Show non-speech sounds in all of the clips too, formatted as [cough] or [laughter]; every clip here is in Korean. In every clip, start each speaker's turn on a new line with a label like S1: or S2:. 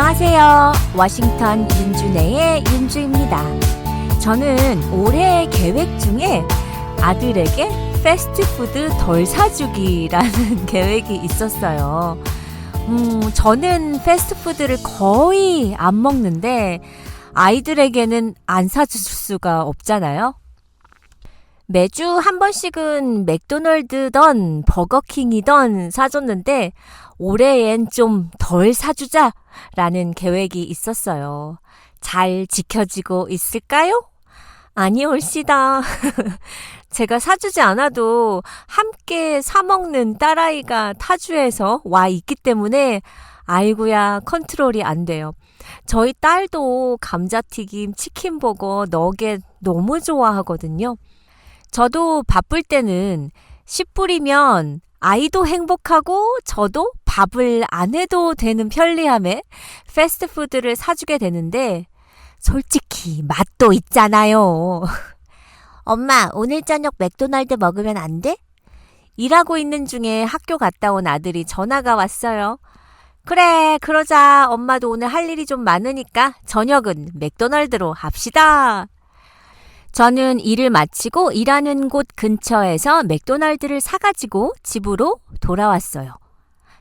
S1: 안녕하세요. 워싱턴 윤주네의 윤주입니다. 저는 올해 계획 중에 아들에게 패스트푸드 덜 사주기라는 [laughs] 계획이 있었어요. 음, 저는 패스트푸드를 거의 안 먹는데 아이들에게는 안 사줄 수가 없잖아요. 매주 한 번씩은 맥도널드던 버거킹이던 사줬는데 올해엔 좀 덜 사주자라는 계획이 있었어요. 잘 지켜지고 있을까요? 아니 올시다. [laughs] 제가 사주지 않아도 함께 사먹는 딸아이가 타주에서 와 있기 때문에 아이고야 컨트롤이 안 돼요. 저희 딸도 감자튀김, 치킨버거, 너겟 너무 좋아하거든요. 저도 바쁠 때는 10불이면 아이도 행복하고 저도 밥을 안 해도 되는 편리함에 패스트푸드를 사주게 되는데 솔직히 맛도 있잖아요. [laughs] 엄마, 오늘 저녁 맥도날드 먹으면 안 돼? 일하고 있는 중에 학교 갔다 온 아들이 전화가 왔어요. 그래, 그러자. 엄마도 오늘 할 일이 좀 많으니까 저녁은 맥도날드로 합시다. 저는 일을 마치고 일하는 곳 근처에서 맥도날드를 사가지고 집으로 돌아왔어요.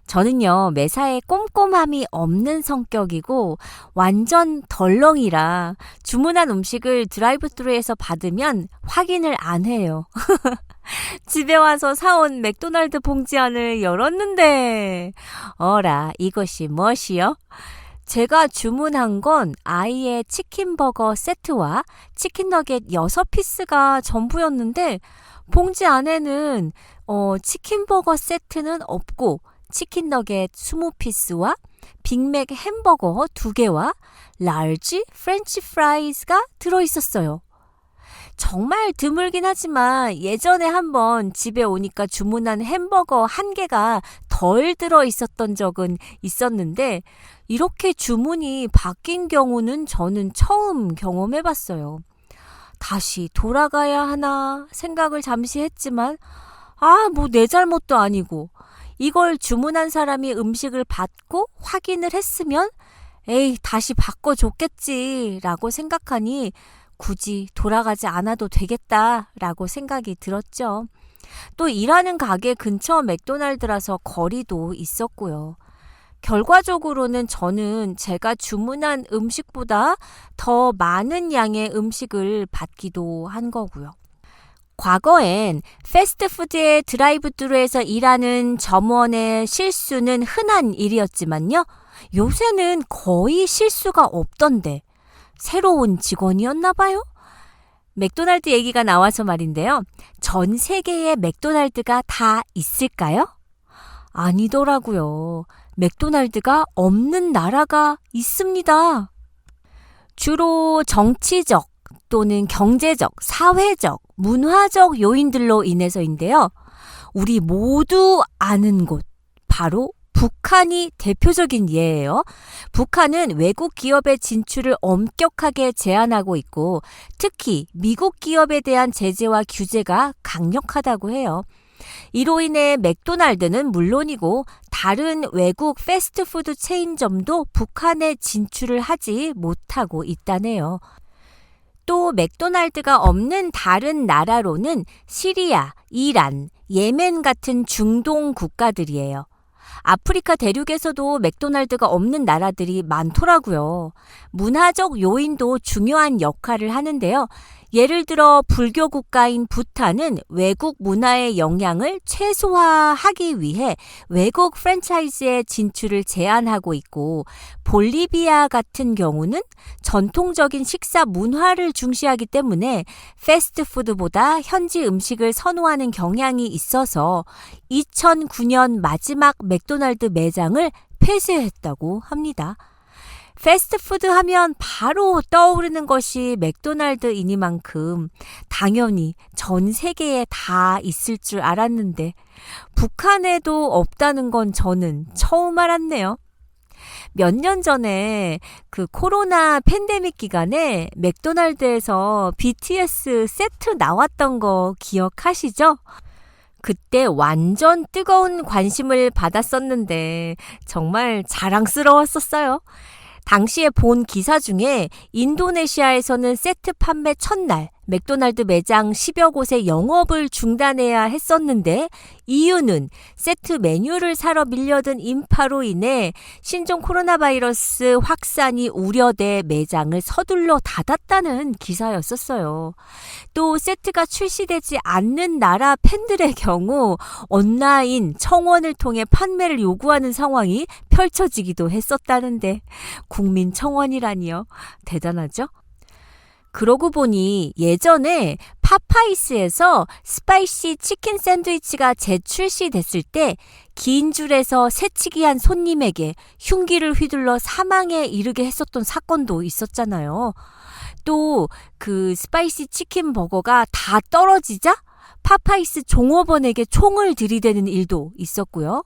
S1: 저는요, 매사에 꼼꼼함이 없는 성격이고 완전 덜렁이라 주문한 음식을 드라이브 스루에서 받으면 확인을 안 해요. [laughs] 집에 와서 사온 맥도날드 봉지 안을 열었는데, 어라, 이것이 무엇이요? 제가 주문한 건 아이의 치킨버거 세트와 치킨너겟 6피스가 전부였는데, 봉지 안에는, 어, 치킨버거 세트는 없고, 치킨너겟 20피스와 빅맥 햄버거 2개와 라지 프렌치 프라이즈가 들어있었어요. 정말 드물긴 하지만 예전에 한번 집에 오니까 주문한 햄버거 한 개가 덜 들어 있었던 적은 있었는데 이렇게 주문이 바뀐 경우는 저는 처음 경험해 봤어요. 다시 돌아가야 하나 생각을 잠시 했지만 아, 뭐 내 잘못도 아니고 이걸 주문한 사람이 음식을 받고 확인을 했으면 에이, 다시 바꿔줬겠지 라고 생각하니 굳이 돌아가지 않아도 되겠다라고 생각이 들었죠. 또 일하는 가게 근처 맥도날드라서 거리도 있었고요. 결과적으로는 저는 제가 주문한 음식보다 더 많은 양의 음식을 받기도 한 거고요. 과거엔 패스트푸드의 드라이브뚜루에서 일하는 점원의 실수는 흔한 일이었지만요. 요새는 거의 실수가 없던데 새로운 직원이었나 봐요. 맥도날드 얘기가 나와서 말인데요. 전 세계에 맥도날드가 다 있을까요? 아니더라고요. 맥도날드가 없는 나라가 있습니다. 주로 정치적 또는 경제적, 사회적, 문화적 요인들로 인해서인데요. 우리 모두 아는 곳, 바로 북한이 대표적인 예예요. 북한은 외국 기업의 진출을 엄격하게 제한하고 있고 특히 미국 기업에 대한 제재와 규제가 강력하다고 해요. 이로 인해 맥도날드는 물론이고 다른 외국 패스트푸드 체인점도 북한에 진출을 하지 못하고 있다네요. 또 맥도날드가 없는 다른 나라로는 시리아, 이란, 예멘 같은 중동 국가들이에요. 아프리카 대륙에서도 맥도날드가 없는 나라들이 많더라고요. 문화적 요인도 중요한 역할을 하는데요. 예를 들어 불교 국가인 부탄은 외국 문화의 영향을 최소화하기 위해 외국 프랜차이즈의 진출을 제한하고 있고 볼리비아 같은 경우는 전통적인 식사 문화를 중시하기 때문에 패스트푸드보다 현지 음식을 선호하는 경향이 있어서 2009년 마지막 맥도날드 매장을 폐쇄했다고 합니다. 패스트푸드 하면 바로 떠오르는 것이 맥도날드이니만큼 당연히 전 세계에 다 있을 줄 알았는데 북한에도 없다는 건 저는 처음 알았네요. 몇 년 전에 그 코로나 팬데믹 기간에 맥도날드에서 BTS 세트 나왔던 거 기억하시죠? 그때 완전 뜨거운 관심을 받았었는데 정말 자랑스러웠었어요. 당시에 본 기사 중에 인도네시아에서는 세트 판매 첫날 맥도날드 매장 10여 곳의 영업을 중단해야 했었는데 이유는 세트 메뉴를 사러 밀려든 인파로 인해 신종 코로나 바이러스 확산이 우려돼 매장을 서둘러 닫았다는 기사였었어요. 또 세트가 출시되지 않는 나라 팬들의 경우 온라인 청원을 통해 판매를 요구하는 상황이 펼쳐지기도 했었다는데 국민 청원이라니요. 대단하죠? 그러고 보니 예전에 파파이스에서 스파이시 치킨 샌드위치가 재출시됐을 때 긴 줄에서 새치기 한 손님에게 흉기를 휘둘러 사망에 이르게 했었던 사건도 있었잖아요. 또 그 스파이시 치킨 버거가 다 떨어지자 파파이스 종업원에게 총을 들이대는 일도 있었고요.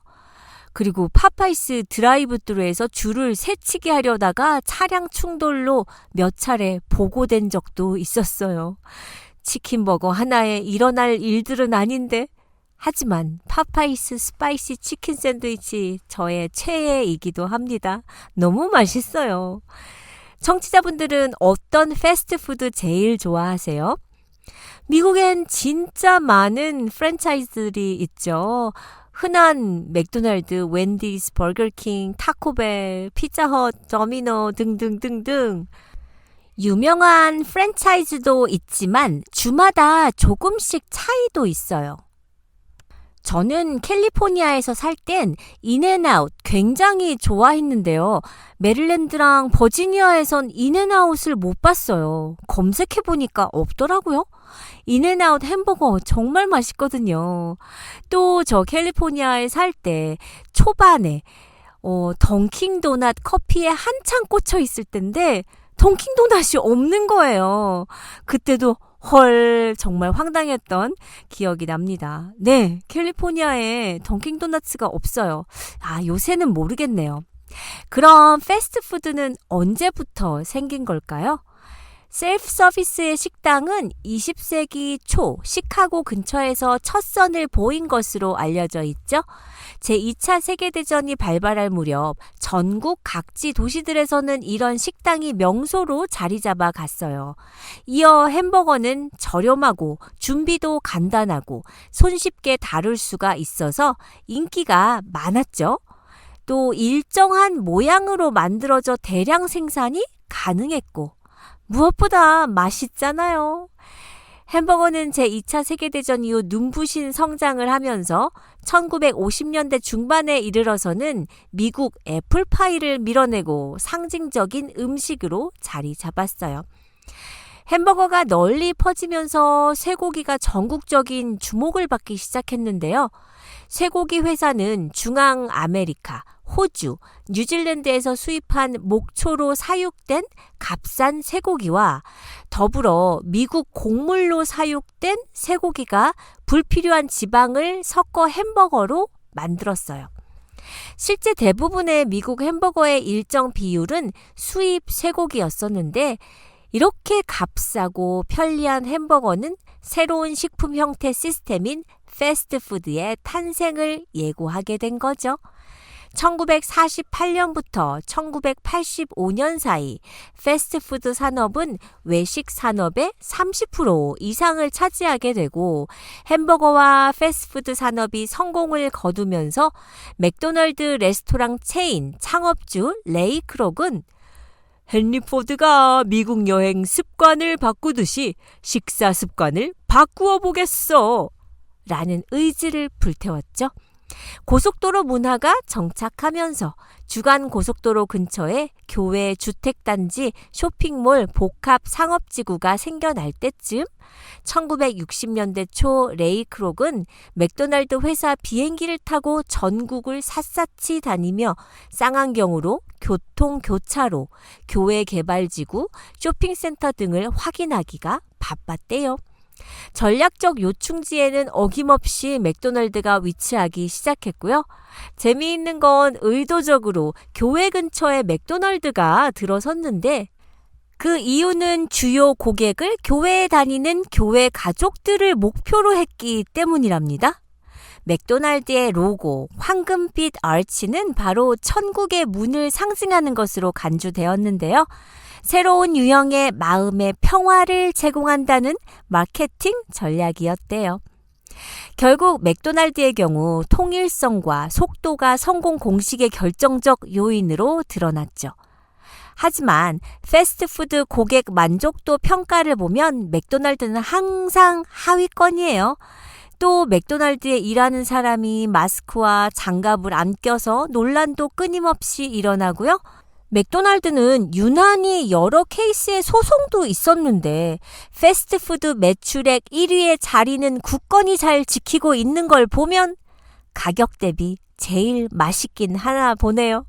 S1: 그리고 파파이스 드라이브뚜루에서 줄을 새치기 하려다가 차량 충돌로 몇 차례 보고된 적도 있었어요. 치킨버거 하나에 일어날 일들은 아닌데. 하지만 파파이스 스파이시 치킨 샌드위치 저의 최애이기도 합니다. 너무 맛있어요. 청취자분들은 어떤 패스트푸드 제일 좋아하세요? 미국엔 진짜 많은 프랜차이즈들이 있죠. 흔한 맥도날드, 웬디스, 버거킹, 타코벨, 피자헛, 더미노 등등등등. 유명한 프랜차이즈도 있지만 주마다 조금씩 차이도 있어요. 저는 캘리포니아에서 살 땐 인앤아웃 굉장히 좋아했는데요. 메릴랜드랑 버지니아에선 인앤아웃을 못 봤어요. 검색해보니까 없더라고요. 인앤아웃 햄버거 정말 맛있거든요. 또 저 캘리포니아에 살 때 초반에 어, 던킹 도넛 커피에 한창 꽂혀 있을 텐데 던킹 도넛이 없는 거예요. 그때도 헐 정말 황당했던 기억이 납니다. 네, 캘리포니아에 던킹 도넛가 없어요. 아, 요새는 모르겠네요. 그럼 패스트푸드는 언제부터 생긴 걸까요? 셀프 서비스의 식당은 20세기 초 시카고 근처에서 첫 선을 보인 것으로 알려져 있죠. 제2차 세계대전이 발발할 무렵 전국 각지 도시들에서는 이런 식당이 명소로 자리 잡아 갔어요. 이어 햄버거는 저렴하고 준비도 간단하고 손쉽게 다룰 수가 있어서 인기가 많았죠. 또 일정한 모양으로 만들어져 대량 생산이 가능했고 무엇보다 맛있잖아요. 햄버거는 제2차 세계대전 이후 눈부신 성장을 하면서 1950년대 중반에 이르러서는 미국 애플파이를 밀어내고 상징적인 음식으로 자리 잡았어요. 햄버거가 널리 퍼지면서 쇠고기가 전국적인 주목을 받기 시작했는데요. 쇠고기 회사는 중앙 아메리카, 호주, 뉴질랜드에서 수입한 목초로 사육된 값싼 쇠고기와 더불어 미국 곡물로 사육된 쇠고기가 불필요한 지방을 섞어 햄버거로 만들었어요. 실제 대부분의 미국 햄버거의 일정 비율은 수입 쇠고기였었는데 이렇게 값싸고 편리한 햄버거는 새로운 식품 형태 시스템인 패스트푸드의 탄생을 예고하게 된 거죠. 1948년부터 1985년 사이 패스트푸드 산업은 외식 산업의 30% 이상을 차지하게 되고 햄버거와 패스트푸드 산업이 성공을 거두면서 맥도널드 레스토랑 체인 창업주 레이 크록은 헨리 포드가 미국 여행 습관을 바꾸듯이 식사 습관을 바꾸어 보겠어. 라는 의지를 불태웠죠. 고속도로 문화가 정착하면서 주간 고속도로 근처에 교회, 주택단지, 쇼핑몰, 복합 상업지구가 생겨날 때쯤 1960년대 초 레이 크록은 맥도날드 회사 비행기를 타고 전국을 샅샅이 다니며 쌍안경으로 교통 교차로, 교회 개발지구, 쇼핑센터 등을 확인하기가 바빴대요. 전략적 요충지에는 어김없이 맥도날드가 위치하기 시작했고요. 재미있는 건 의도적으로 교회 근처에 맥도날드가 들어섰는데 그 이유는 주요 고객을 교회에 다니는 교회 가족들을 목표로 했기 때문이랍니다. 맥도날드의 로고, 황금빛 아치는 바로 천국의 문을 상징하는 것으로 간주되었는데요. 새로운 유형의 마음의 평화를 제공한다는 마케팅 전략이었대요. 결국 맥도날드의 경우 통일성과 속도가 성공 공식의 결정적 요인으로 드러났죠. 하지만 패스트푸드 고객 만족도 평가를 보면 맥도날드는 항상 하위권이에요. 또 맥도날드에 일하는 사람이 마스크와 장갑을 안 껴서 논란도 끊임없이 일어나고요. 맥도날드는 유난히 여러 케이스의 소송도 있었는데 패스트푸드 매출액 1위의 자리는 굳건히 잘 지키고 있는 걸 보면 가격 대비 제일 맛있긴 하나 보네요.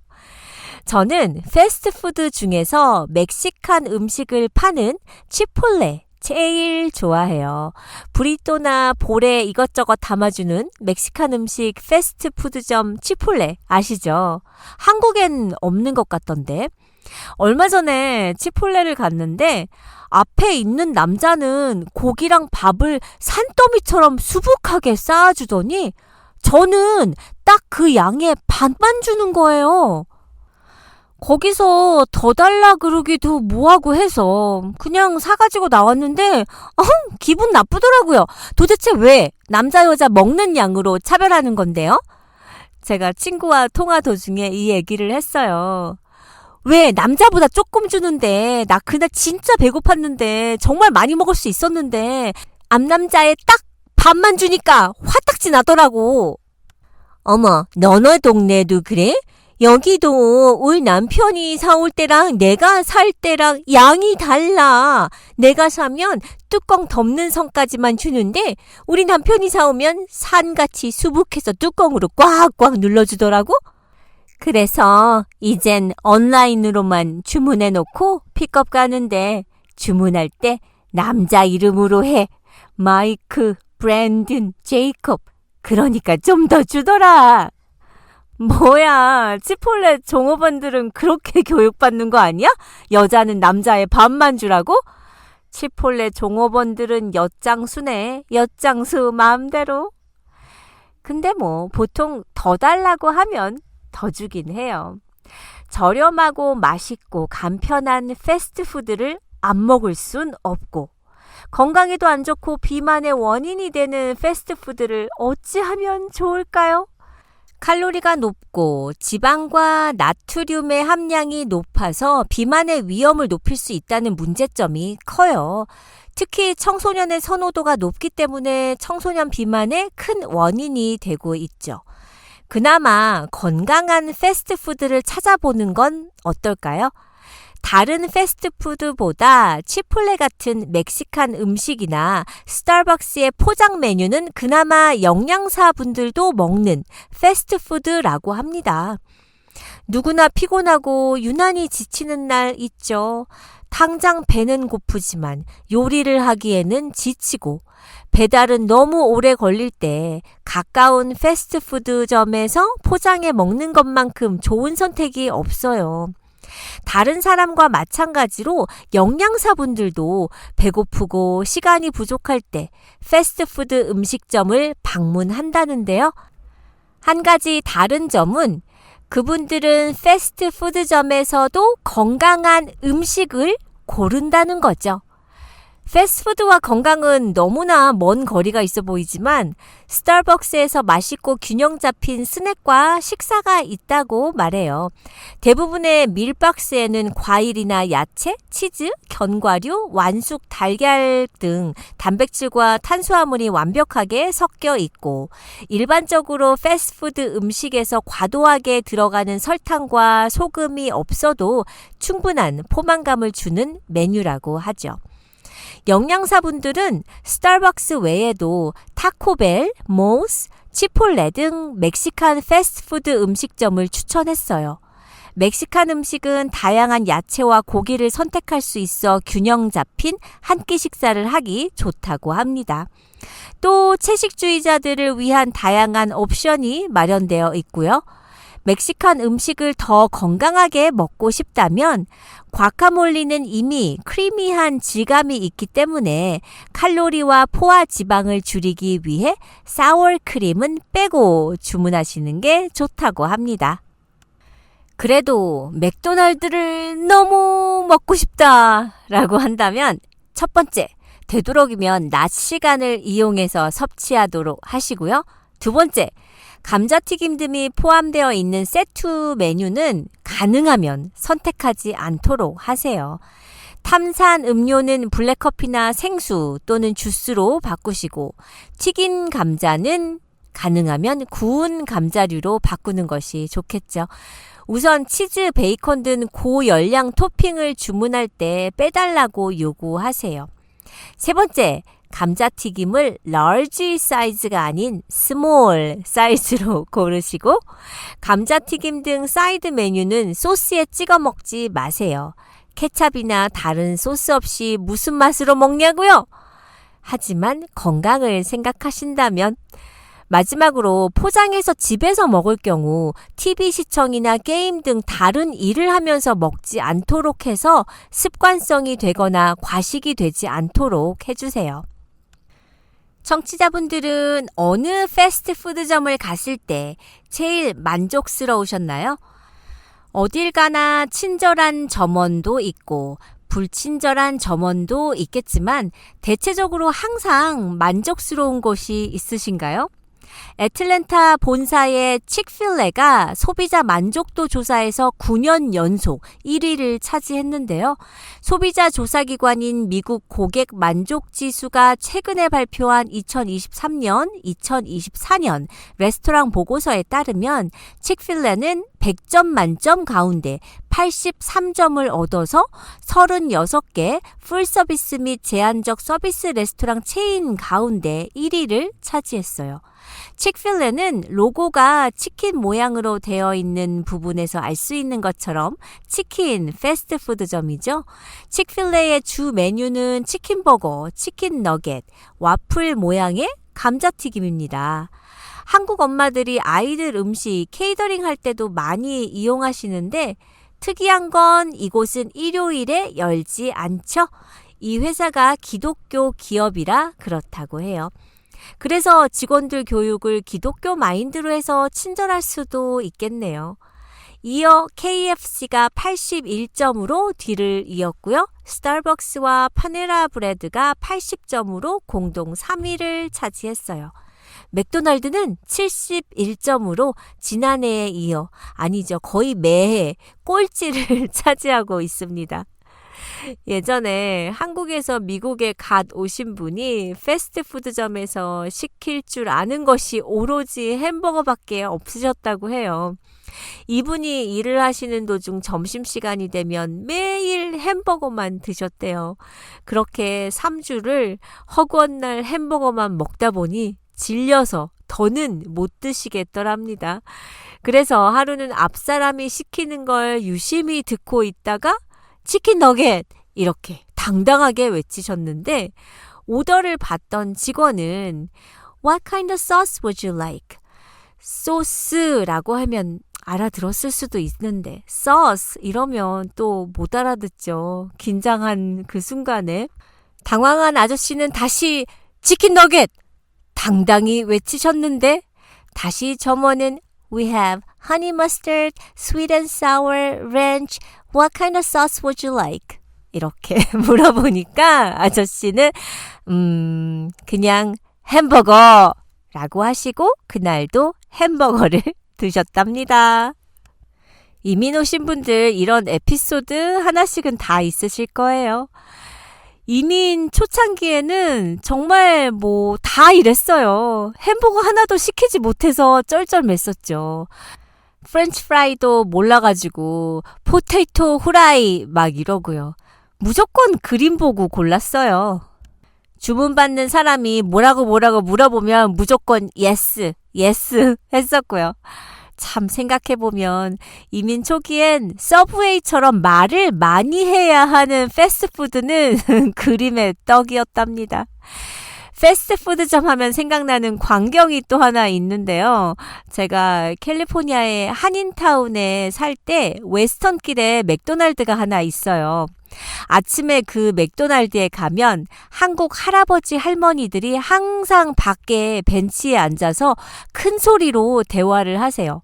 S1: 저는 패스트푸드 중에서 멕시칸 음식을 파는 치폴레 제일 좋아해요. 브리또나 볼에 이것저것 담아주는 멕시칸 음식 패스트푸드점 치폴레 아시죠? 한국엔 없는 것 같던데. 얼마 전에 치폴레를 갔는데 앞에 있는 남자는 고기랑 밥을 산더미처럼 수북하게 쌓아주더니 저는 딱 그 양의 반만 주는 거예요. 거기서 더 달라 그러기도 뭐하고 해서 그냥 사가지고 나왔는데 어, 기분 나쁘더라고요. 도대체 왜 남자 여자 먹는 양으로 차별하는 건데요? 제가 친구와 통화 도중에 이 얘기를 했어요. 왜 남자보다 조금 주는데 나 그날 진짜 배고팠는데 정말 많이 먹을 수 있었는데 앞남자의 딱 반만 주니까 화딱지 나더라고. 어머, 너네 동네도 그래? 여기도 우리 남편이 사올 때랑 내가 살 때랑 양이 달라. 내가 사면 뚜껑 덮는 선까지만 주는데 우리 남편이 사오면 산같이 수북해서 뚜껑으로 꽉꽉 눌러주더라고. 그래서 이젠 온라인으로만 주문해 놓고 픽업 가는데 주문할 때 남자 이름으로 해. 마이크, 브랜든, 제이콥. 그러니까 좀 더 주더라. 뭐야, 치폴레 종업원들은 그렇게 [laughs] 교육받는 거 아니야? 여자는 남자의 반만 주라고? 치폴레 종업원들은 엿장수네. 엿장수 마음대로. 근데 뭐, 보통 더 달라고 하면 더 주긴 해요. 저렴하고 맛있고 간편한 패스트푸드를 안 먹을 순 없고, 건강에도 안 좋고 비만의 원인이 되는 패스트푸드를 어찌하면 좋을까요? 칼로리가 높고 지방과 나트륨의 함량이 높아서 비만의 위험을 높일 수 있다는 문제점이 커요. 특히 청소년의 선호도가 높기 때문에 청소년 비만의 큰 원인이 되고 있죠. 그나마 건강한 패스트푸드를 찾아보는 건 어떨까요? 다른 패스트푸드보다 치폴레 같은 멕시칸 음식이나 스타벅스의 포장 메뉴는 그나마 영양사 분들도 먹는 패스트푸드라고 합니다. 누구나 피곤하고 유난히 지치는 날 있죠. 당장 배는 고프지만 요리를 하기에는 지치고 배달은 너무 오래 걸릴 때 가까운 패스트푸드점에서 포장해 먹는 것만큼 좋은 선택이 없어요. 다른 사람과 마찬가지로 영양사분들도 배고프고 시간이 부족할 때 패스트푸드 음식점을 방문한다는데요. 한 가지 다른 점은 그분들은 패스트푸드점에서도 건강한 음식을 고른다는 거죠. 패스트푸드와 건강은 너무나 먼 거리가 있어 보이지만 스타벅스에서 맛있고 균형 잡힌 스낵과 식사가 있다고 말해요. 대부분의 밀박스에는 과일이나 야채, 치즈, 견과류, 완숙 달걀 등 단백질과 탄수화물이 완벽하게 섞여 있고 일반적으로 패스트푸드 음식에서 과도하게 들어가는 설탕과 소금이 없어도 충분한 포만감을 주는 메뉴라고 하죠. 영양사분들은 스타벅스 외에도 타코벨, 모스, 치폴레 등 멕시칸 패스트푸드 음식점을 추천했어요. 멕시칸 음식은 다양한 야채와 고기를 선택할 수 있어 균형 잡힌 한 끼 식사를 하기 좋다고 합니다. 또 채식주의자들을 위한 다양한 옵션이 마련되어 있고요. 멕시칸 음식을 더 건강하게 먹고 싶다면 과카몰리는 이미 크리미한 질감이 있기 때문에 칼로리와 포화 지방을 줄이기 위해 사워 크림은 빼고 주문하시는 게 좋다고 합니다. 그래도 맥도날드를 너무 먹고 싶다 라고 한다면 첫 번째, 되도록이면 낮 시간을 이용해서 섭취하도록 하시고요. 두 번째, 감자튀김 등이 포함되어 있는 세트 메뉴는 가능하면 선택하지 않도록 하세요. 탄산 음료는 블랙커피나 생수 또는 주스로 바꾸시고 튀긴 감자는 가능하면 구운 감자류로 바꾸는 것이 좋겠죠. 우선 치즈, 베이컨 등 고열량 토핑을 주문할 때 빼달라고 요구하세요. 세 번째, 감자튀김을 large 사이즈가 아닌 small 사이즈로 [laughs] 고르시고 감자튀김 등 사이드 메뉴는 소스에 찍어 먹지 마세요. 케찹이나 다른 소스 없이 무슨 맛으로 먹냐고요? 하지만 건강을 생각하신다면 마지막으로 포장해서 집에서 먹을 경우 TV 시청이나 게임 등 다른 일을 하면서 먹지 않도록 해서 습관성이 되거나 과식이 되지 않도록 해주세요. 청취자분들은 어느 패스트푸드점을 갔을 때 제일 만족스러우셨나요? 어딜 가나 친절한 점원도 있고 불친절한 점원도 있겠지만 대체적으로 항상 만족스러운 곳이 있으신가요? 애틀랜타 본사의 칙필레가 소비자 만족도 조사에서 9년 연속 1위를 차지했는데요. 소비자 조사기관인 미국 고객 만족 지수가 최근에 발표한 2023년, 2024년 레스토랑 보고서에 따르면 칙필레는 100점 만점 가운데 83점을 얻어서 36개 풀 서비스 및 제한적 서비스 레스토랑 체인 가운데 1위를 차지했어요. 칙필레는 로고가 치킨 모양으로 되어 있는 부분에서 알 수 있는 것처럼 치킨 패스트푸드점이죠. 칙필레의 주 메뉴는 치킨버거, 치킨 너겟, 와플 모양의 감자튀김입니다. 한국 엄마들이 아이들 음식 케이터링 할 때도 많이 이용하시는데 특이한 건 이곳은 일요일에 열지 않죠. 이 회사가 기독교 기업이라 그렇다고 해요. 그래서 직원들 교육을 기독교 마인드로 해서 친절할 수도 있겠네요. 이어 KFC가 81점으로 뒤를 이었고요. 스타벅스와 파네라 브레드가 80점으로 공동 3위를 차지했어요. 맥도날드는 71점으로 지난해에 이어 아니죠. 거의 매해 꼴찌를 [laughs] 차지하고 있습니다. 예전에 한국에서 미국에 갓 오신 분이 패스트푸드점에서 시킬 줄 아는 것이 오로지 햄버거밖에 없으셨다고 해요. 이분이 일을 하시는 도중 점심시간이 되면 매일 햄버거만 드셨대요. 그렇게 3주를 허구한 날 햄버거만 먹다 보니 질려서 더는 못 드시겠더랍니다. 그래서 하루는 앞사람이 시키는 걸 유심히 듣고 있다가 치킨 너겟! 이렇게 당당하게 외치셨는데 오더를 받던 직원은 What kind of sauce would you like? 소스라고 하면 알아들었을 수도 있는데 sauce 이러면 또 못 알아듣죠. 긴장한 그 순간에 당황한 아저씨는 다시 치킨 너겟! 당당히 외치셨는데 다시 점원은 We have honey mustard, sweet and sour, ranch. What kind of sauce would you like? 이렇게 [laughs] 물어보니까 아저씨는 음 그냥 햄버거라고 하시고 그날도 햄버거를 [laughs] 드셨답니다. 이민 오신 분들 이런 에피소드 하나씩은 다 있으실 거예요. 이민 초창기에는 정말 뭐 다 이랬어요. 햄버거 하나도 시키지 못해서 쩔쩔맸었죠. 프렌치 프라이도 몰라가지고 포테이토 후라이 막 이러고요. 무조건 그림 보고 골랐어요. 주문받는 사람이 뭐라고 뭐라고 물어보면 무조건 예스, 예스 했었고요. 참 생각해보면 이민 초기엔 서브웨이처럼 말을 많이 해야 하는 패스트푸드는 [laughs] 그림의 떡이었답니다. 패스트푸드점 하면 생각나는 광경이 또 하나 있는데요. 제가 캘리포니아의 한인타운에 살 때 웨스턴길에 맥도날드가 하나 있어요. 아침에 그 맥도날드에 가면 한국 할아버지 할머니들이 항상 밖에 벤치에 앉아서 큰 소리로 대화를 하세요.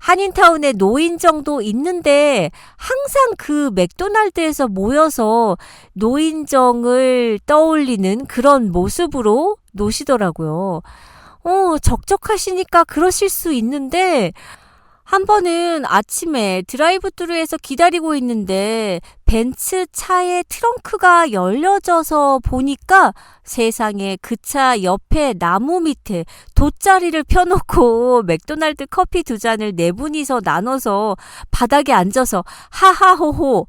S1: 한인타운에 노인정도 있는데 항상 그 맥도날드에서 모여서 노인정을 떠올리는 그런 모습으로 노시더라고요. 어, 적적하시니까 그러실 수 있는데 한 번은 아침에 드라이브 뚜루에서 기다리고 있는데 벤츠 차의 트렁크가 열려져서 보니까 세상에 그 차 옆에 나무 밑에 돗자리를 펴놓고 [laughs] 맥도날드 커피 두 잔을 네 분이서 나눠서 바닥에 앉아서 하하호호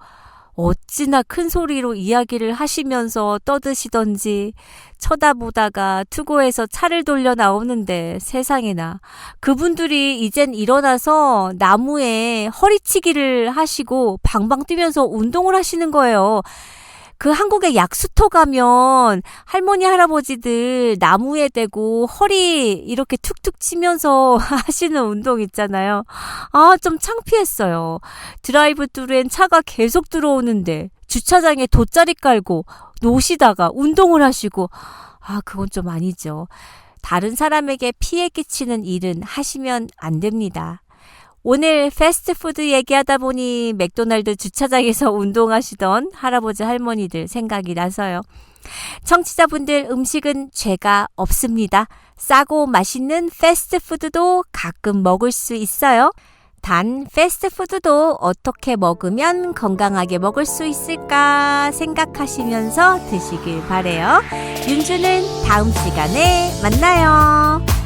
S1: 어찌나 큰 소리로 이야기를 하시면서 떠드시던지 쳐다보다가 투고해서 차를 돌려 나오는데 세상에나 그분들이 이젠 일어나서 나무에 허리치기를 하시고 방방 뛰면서 운동을 하시는 거예요. 그 한국의 약수터 가면 할머니 할아버지들 나무에 대고 허리 이렇게 툭툭 치면서 [laughs] 하시는 운동 있잖아요. 아, 좀 창피했어요. 드라이브 뚜루엔 차가 계속 들어오는데 주차장에 돗자리 깔고 노시다가 운동을 하시고 아, 그건 좀 아니죠. 다른 사람에게 피해 끼치는 일은 하시면 안 됩니다. 오늘 패스트푸드 얘기하다 보니 맥도날드 주차장에서 [laughs] 운동하시던 할아버지 할머니들 생각이 나서요. 청취자분들 음식은 죄가 없습니다. 싸고 맛있는 패스트푸드도 가끔 먹을 수 있어요. 단 패스트푸드도 어떻게 먹으면 건강하게 먹을 수 있을까 생각하시면서 드시길 바래요. 윤주는 다음 시간에 만나요.